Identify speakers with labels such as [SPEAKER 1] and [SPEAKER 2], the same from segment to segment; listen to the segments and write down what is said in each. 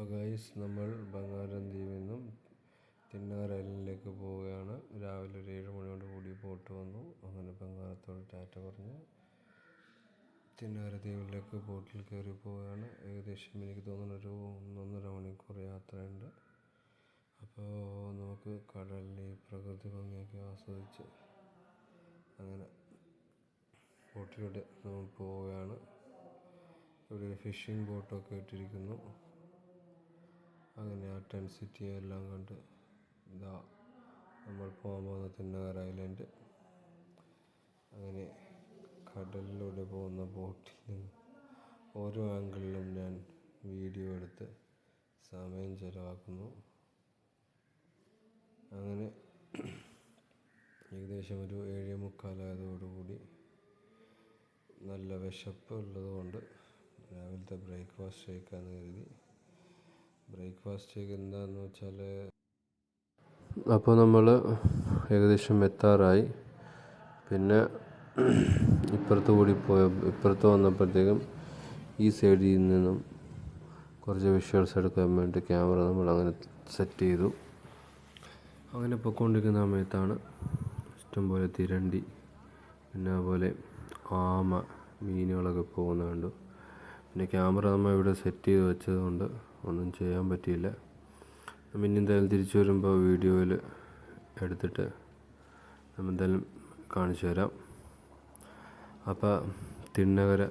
[SPEAKER 1] അപ്പോൾ ഗൈസ് നമ്മൾ ബംഗാരം ദ്വീപിൽ നിന്നും തിണ്ണാർ ഐലൻഡിലേക്ക് പോവുകയാണ്. രാവിലെ ഒരു ഏഴ് മണിയോട് കൂടി ബോട്ട് വന്നു. അങ്ങനെ ബംഗാരത്തോട് ടാറ്റ പറഞ്ഞ് തിണ്ണാർ ദ്വീപിലേക്ക് ബോട്ടിൽ കയറി പോവുകയാണ്. ഏകദേശം എനിക്ക് തോന്നുന്നു ഒരു ഒന്നൊന്നര മണിക്കൂർ യാത്രയുണ്ട്. അപ്പോൾ നമുക്ക് കടലിലെ പ്രകൃതി ഭംഗിയൊക്കെ ആസ്വദിച്ച് അങ്ങനെ ബോട്ടിലൂടെ നമ്മൾ പോവുകയാണ്. ഇവിടെ ഒരു ഫിഷിംഗ് ബോട്ടൊക്കെ ഇട്ടിരിക്കുന്നു. അങ്ങനെ ആ ടെൻ സിറ്റി എല്ലാം കണ്ട് ഇതാ നമ്മൾ പോകാൻ പോകുന്ന തിന്നകര ഐലൻഡ് അങ്ങനെ കടലിലൂടെ പോകുന്ന ബോട്ടിൽ നിന്ന് ഓരോ ആംഗിളിലും ഞാൻ വീഡിയോ എടുത്ത് സമയം ചിലവാക്കുന്നു. അങ്ങനെ ഏകദേശം ഒരു ഏഴേ മുക്കാലായതോടുകൂടി നല്ല വിശപ്പ് ഉള്ളതുകൊണ്ട് രാവിലത്തെ ബ്രേക്ക്ഫാസ്റ്റ് കഴിക്കാമെന്ന് കരുതി. ബ്രേക്ക്ഫാസ്റ്റ് എന്താണെന്ന് വെച്ചാൽ അപ്പോൾ നമ്മൾ ഏകദേശം എത്താറായി. പിന്നെ ഇപ്പുറത്ത് കൂടി പോയ ഇപ്പുറത്ത് വന്നപ്പോഴത്തേക്കും ഈ സൈഡിൽ നിന്നും കുറച്ച് വിഷ്വൽസ് എടുക്കാൻ വേണ്ടി ക്യാമറ നമ്മൾ അങ്ങനെ സെറ്റ് ചെയ്തു. അങ്ങനെ പൊയ്ക്കൊണ്ടിരിക്കുന്ന സമയത്താണ് ഇഷ്ടംപോലെ തിരണ്ടി പിന്നെ അതുപോലെ ആമ മീനുകളൊക്കെ പോകുന്നത് കണ്ടു. പിന്നെ ക്യാമറ നമ്മൾ ഇവിടെ സെറ്റ് ചെയ്ത് വെച്ചതുകൊണ്ട് ഒന്നും ചെയ്യാൻ പറ്റിയില്ല. പിന്നെ എന്തായാലും തിരിച്ചു വരുമ്പോൾ വീഡിയോയിൽ എടുത്തിട്ട് നമ്മൾ എന്തായാലും കാണിച്ചു തരാം. അപ്പോൾ തിണ്ണകര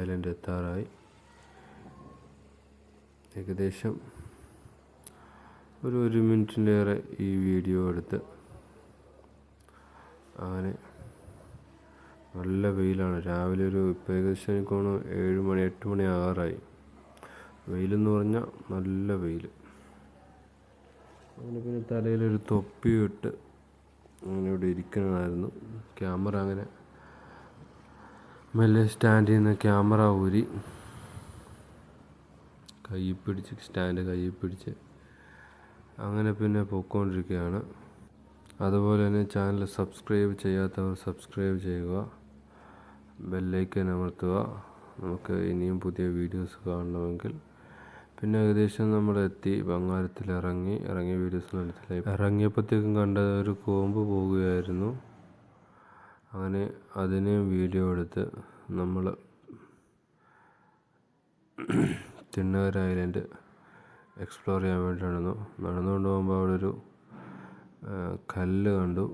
[SPEAKER 1] ഐലൻഡ് എത്താറായി. ഏകദേശം ഒരു ഒരു മിനിറ്റിലേറെ ഈ വീഡിയോ എടുത്ത് അങ്ങനെ നല്ല വെയിലാണ്. രാവിലെ ഒരു ഇപ്പോൾ ഏകദേശം എനിക്ക് തോന്നുന്നു ഏഴ് മണി എട്ട് മണി ആറായി. വെയിലെന്ന് പറഞ്ഞാൽ നല്ല വെയിൽ അങ്ങനെ പിന്നെ തലയിലൊരു തൊപ്പി ഇട്ട് അങ്ങനെ ഇവിടെ ഇരിക്കണമായിരുന്നു ക്യാമറ അങ്ങനെ മെല്ലെ സ്റ്റാൻഡ് ചെയ്യുന്ന ക്യാമറ ഊരി കൈ പിടിച്ച് സ്റ്റാൻഡ് കൈ പിടിച്ച് അങ്ങനെ പിന്നെ പോയിക്കൊണ്ടിരിക്കുകയാണ്. അതുപോലെ തന്നെ ചാനൽ സബ്സ്ക്രൈബ് ചെയ്യാത്തവർ സബ്സ്ക്രൈബ് ചെയ്യുക. ബെല്ലൈക്കൻ അമർത്തുക. നമുക്ക് ഇനിയും പുതിയ വീഡിയോസ് കാണണമെങ്കിൽ പിന്നെ ഏകദേശം നമ്മൾ എത്തി ബംഗാരത്തിൽ ഇറങ്ങി ഇറങ്ങിയ വീഡിയോസ് മനസ്സിലായി ഇറങ്ങിയപ്പോഴത്തേക്കും കണ്ട ഒരു കോമ്പ് പോവുകയായിരുന്നു അങ്ങനെ അതിനെയും വീഡിയോ എടുത്ത് നമ്മൾ തിണ്ണകര ഐലൻഡ് എക്സ്പ്ലോർ ചെയ്യാൻ വേണ്ടി നടന്നു. നടന്നുകൊണ്ട് പോകുമ്പോൾ അവിടെ ഒരു കല്ല് കണ്ടു.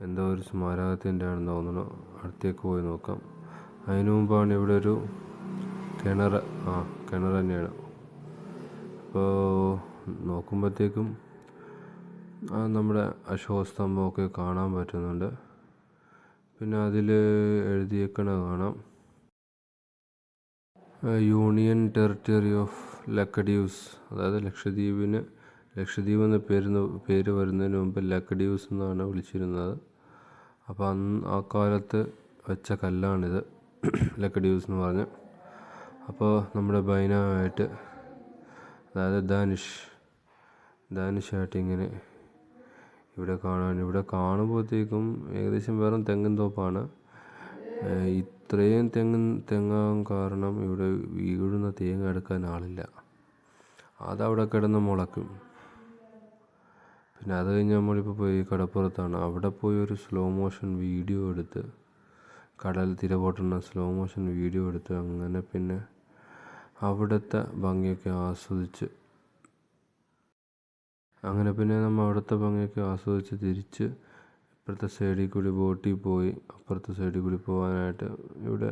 [SPEAKER 1] എന്തോ ഒരു സ്മാരകത്തിന്റെ ആണെന്ന് തോന്നുന്നു. അടുത്തേക്ക് പോയി നോക്കാം. അതിനു മുമ്പാണ് ഇവിടെ ഒരു കിണർ ആ കിണർ തന്നെയാണ്. അപ്പോൾ നോക്കുമ്പോഴത്തേക്കും നമ്മുടെ അശോകസ്തംഭമൊക്കെ കാണാൻ പറ്റുന്നുണ്ട്. പിന്നെ അതിൽ എഴുതിയേക്കണ കാണാം. യൂണിയൻ ടെറിറ്ററി ഓഫ് ലക്കഡ്യൂസ് അതായത് ലക്ഷദ്വീപിന് ലക്ഷദ്വീപ് എന്ന പേര് പേര് വരുന്നതിന് മുമ്പ് ലക്കഡ്യൂസ് എന്നാണ് വിളിച്ചിരുന്നത്. അപ്പോൾ അന്ന് ആ കാലത്ത് വെച്ച കല്ലാണിത് ലക്കഡ്യൂസ് എന്ന് പറഞ്ഞ്. അപ്പോൾ നമ്മുടെ ബൈനായിട്ട് അതായത് ധനുഷ് ധനുഷായിട്ട് ഇങ്ങനെ ഇവിടെ കാണാൻ ഇവിടെ കാണുമ്പോഴത്തേക്കും ഏകദേശം വെറും തെങ്ങും തോപ്പാണ്. ഇത്രയും തെങ്ങ് തെങ്ങാൻ കാരണം ഇവിടെ വീഴുന്ന തേങ്ങ എടുക്കാൻ ആളില്ല. അതവിടെ കിടന്ന് മുളക്കും പിന്നെ അത് കഴിഞ്ഞ് നമ്മളിപ്പോൾ പോയി കടപ്പുറത്താണ്. അവിടെ പോയി ഒരു സ്ലോ മോഷൻ വീഡിയോ എടുത്ത് കടൽ തിര പൊട്ടുന്ന സ്ലോ മോഷൻ വീഡിയോ എടുത്ത് അങ്ങനെ പിന്നെ അവിടുത്തെ ഭംഗിയൊക്കെ ആസ്വദിച്ച്. അങ്ങനെ പിന്നെ നമ്മൾ അവിടുത്തെ ഭംഗിയൊക്കെ ആസ്വദിച്ച് തിരിച്ച് ഇപ്പുറത്തെ സൈഡിൽ കൂടി ബോട്ടിൽ പോയി അപ്പുറത്തെ സൈഡിൽ കൂടി പോകാനായിട്ട് ഇവിടെ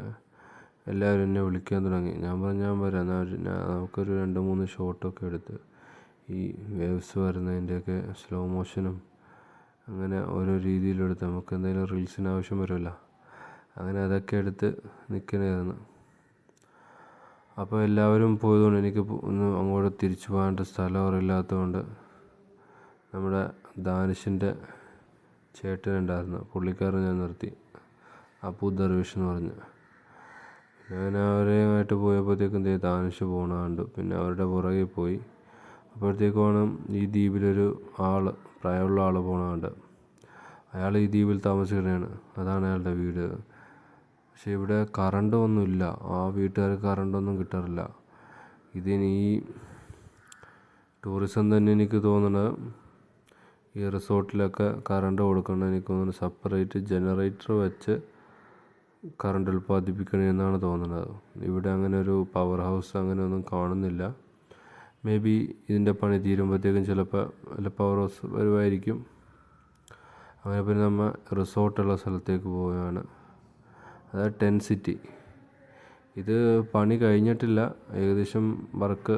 [SPEAKER 1] എല്ലാവരും എന്നെ വിളിക്കാൻ തുടങ്ങി. ഞാൻ പറഞ്ഞു ഞാൻ വരാം. നമുക്കൊരു രണ്ട് മൂന്ന് ഷോട്ടൊക്കെ എടുത്ത് ഈ വേവ്സ് വരുന്നതിന്റെയൊക്കെ സ്ലോ മോഷനും അങ്ങനെ ഓരോ രീതിയിലെടുത്ത് നമുക്ക് എന്തെങ്കിലും റീൽസിന് ആവശ്യം വരുമല്ലോ. അങ്ങനെ അതൊക്കെ എടുത്ത് നിൽക്കണമായിരുന്നു അപ്പോൾ എല്ലാവരും പോയതുകൊണ്ട് എനിക്ക് ഒന്ന് അങ്ങോട്ട് തിരിച്ചു പോകാനായിട്ട് സ്ഥലം അറിയില്ലാത്തതുകൊണ്ട് നമ്മുടെ ദാനിഷിന്റെ ചേട്ടനുണ്ടായിരുന്നു പുള്ളിക്കാരൻ ഞാൻ നിർത്തി. അപ്പു ദർവിഷ് എന്ന് പറഞ്ഞ്. ഞാൻ അവരുമായിട്ട് പോയപ്പോഴത്തേക്കും ദേ ദാനിഷ് കണ്ടു. പിന്നെ അവരുടെ പുറകെ പോയി. അപ്പോഴത്തേക്കുമാണ് ഈ ദ്വീപിലൊരു ആൾ പ്രായമുള്ള ആൾ കണ്ട് അയാൾ ഈ ദ്വീപിൽ താമസിക്കുന്നതാണ്. അതാണ് അയാളുടെ വീട്. പക്ഷേ ഇവിടെ കറണ്ട് ഒന്നുമില്ല ആ വീട്ടുകാർക്ക് കറണ്ടൊന്നും കിട്ടാറില്ല. ഇതിനി ഈ ടൂറിസം തന്നെ എനിക്ക് തോന്നുന്നത് ഈ റിസോർട്ടിലൊക്കെ കറണ്ട് കൊടുക്കണം എനിക്ക് തോന്നുന്നു സെപ്പറേറ്റ് ജനറേറ്റർ വെച്ച് കറണ്ട് ഉൽപ്പാദിപ്പിക്കണമെന്നാണ് തോന്നുന്നത് ഇവിടെ അങ്ങനെ ഒരു പവർ ഹൗസ് അങ്ങനെ ഒന്നും കാണുന്നില്ല. മേ ബി ഇതിന്റെ പണി തീരുമ്പോഴത്തേക്കും ചിലപ്പോൾ വല്ല പവർ ഹൗസ് വരുമായിരിക്കും. അങ്ങനെ പിന്നെ നമ്മൾ റിസോർട്ടുള്ള സ്ഥലത്തേക്ക് പോവുകയാണ്. അതായത് ടെൻസിറ്റി ഇത് പണി കഴിഞ്ഞിട്ടില്ല. ഏകദേശം വർക്ക്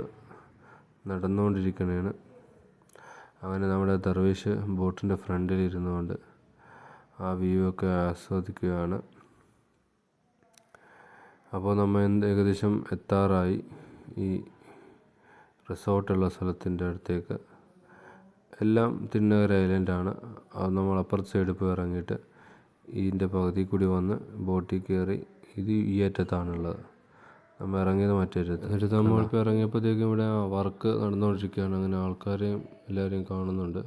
[SPEAKER 1] നടന്നുകൊണ്ടിരിക്കുകയാണ് അങ്ങനെ നമ്മുടെ ദർവേഷ് ബോട്ടിന്റെ ഫ്രണ്ടിൽ ഇരുന്നുകൊണ്ട് ആ വ്യൂ ഒക്കെ ആസ്വദിക്കുകയാണ്. അപ്പോൾ നമ്മൾ എന്ത് ഏകദേശം എത്താറായി ഈ റിസോർട്ടുള്ള സ്ഥലത്തിന്റെ അടുത്തേക്ക്. എല്ലാം തിണ്ണകര ഐലൻഡാണ് അത് നമ്മൾ അപ്പുറത്ത് സൈഡിൽ പോയി ഇറങ്ങിയിട്ട് ഇതിന്റെ പകുതി കൂടി വന്ന് ബോട്ടിൽ കയറി ഇത് ഈ അറ്റത്താണുള്ളത്. നമ്മൾ ഇറങ്ങിയത് മറ്റേ അറ്റത്ത്. എന്നിട്ട് നമ്മളിപ്പോൾ ഇറങ്ങിയപ്പോഴത്തേക്കും ഇവിടെ വർക്ക് നടന്നുകൊണ്ടിരിക്കുകയാണ്. അങ്ങനെ ആൾക്കാരെയും എല്ലാവരെയും കാണുന്നുണ്ട്.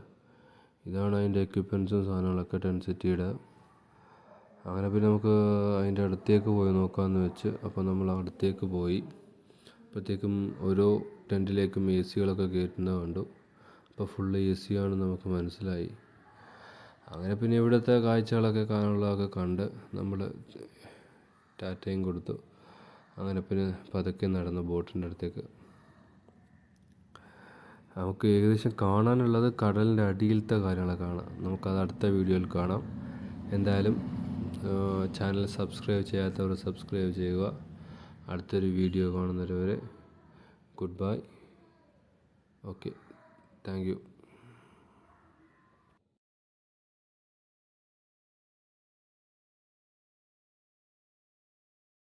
[SPEAKER 1] ഇതാണ് അതിന്റെ എക്യുപ്മെൻസും സാധനങ്ങളൊക്കെ ടെൻസിറ്റിയുടെ അങ്ങനെ പിന്നെ നമുക്ക് അതിന്റെ അടുത്തേക്ക് പോയി നോക്കാമെന്ന് വെച്ച് അപ്പോൾ നമ്മൾ അടുത്തേക്ക് പോയി. അപ്പോഴത്തേക്കും ഓരോ ടെന്റിലേക്കും എ സികളൊക്കെ കയറ്റുന്നത് കണ്ടു. അപ്പോൾ ഫുള്ള് എ സി ആണെന്ന് നമുക്ക് മനസ്സിലായി. അങ്ങനെ പിന്നെ ഇവിടുത്തെ കാഴ്ചകളൊക്കെ കാണാനുള്ളതൊക്കെ കണ്ട് നമ്മൾ ടാറ്റയും കൊടുത്തു. അങ്ങനെ പിന്നെ പതുക്കെ നടന്നു ബോട്ടിന്റെ അടുത്തേക്ക്. നമുക്ക് ഏകദേശം കാണാനുള്ളത് കടലിന്റെ അടിയിലത്തെ കാര്യങ്ങളൊക്കെ കാണാം. നമുക്കത് അടുത്ത വീഡിയോയിൽ കാണാം. എന്തായാലും ചാനൽ സബ്സ്ക്രൈബ് ചെയ്യാത്തവർ സബ്സ്ക്രൈബ് ചെയ്യുക. അടുത്തൊരു വീഡിയോ കാണുന്നവരെ good bye. Okay. Thank you.